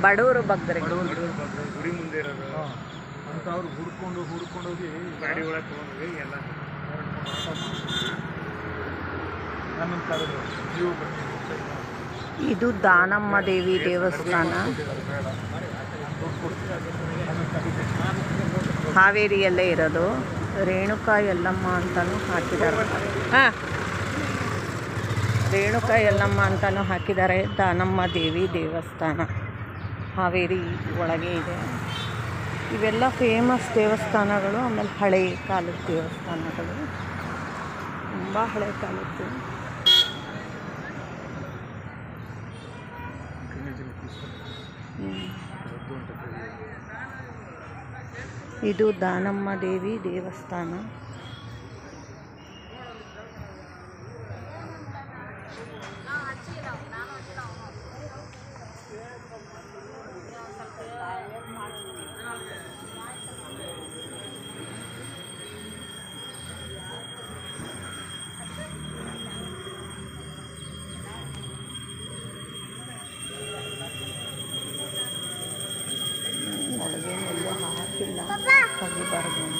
ಬಡವರು ಭಕ್ತರಿಗೆ ಬಡವರು ಗುಡಿ ಮುಂದೆ ಇರೋದು ಅಂಥವ್ರು ಹುಡ್ಕೊಂಡು ಹುಡ್ಕೊಂಡು ಹೋಗಿ ಗಾಡಿ ಒಳಗೆ ತೊಗೊಂಡ್ವಿ ಎಲ್ಲ ನನ್ನನ್ನು ಕರೆದು ನೀವು ಇದು ದಾನಮ್ಮ ದೇವಿ ದೇವಸ್ಥಾನ. ಹಾವೇರಿಯಲ್ಲೇ ಇರೋದು. ರೇಣುಕಾ ಯಲ್ಲಮ್ಮ ಅಂತಲೂ ಹಾಕಿದ್ದಾರೆ. ಹಾಂ. ರೇಣುಕಾ ಯಲ್ಲಮ್ಮ ಅಂತಲೂ ಹಾಕಿದ್ದಾರೆ. ದಾನಮ್ಮ ದೇವಿ ದೇವಸ್ಥಾನ. ಹಾವೇರಿ ಒಳಗೆ ಇದೆ. ಇವೆಲ್ಲ ಫೇಮಸ್ ದೇವಸ್ಥಾನಗಳು, ಆಮೇಲೆ ಹಳೆ ಕಾಲದ ದೇವಸ್ಥಾನಗಳು. ತುಂಬ ಹಳೆ ಕಾಲದ್ದು. ಇದು ದಾನಮ್ಮ ದೇವಿ ದೇವಸ್ಥಾನ. का बढ़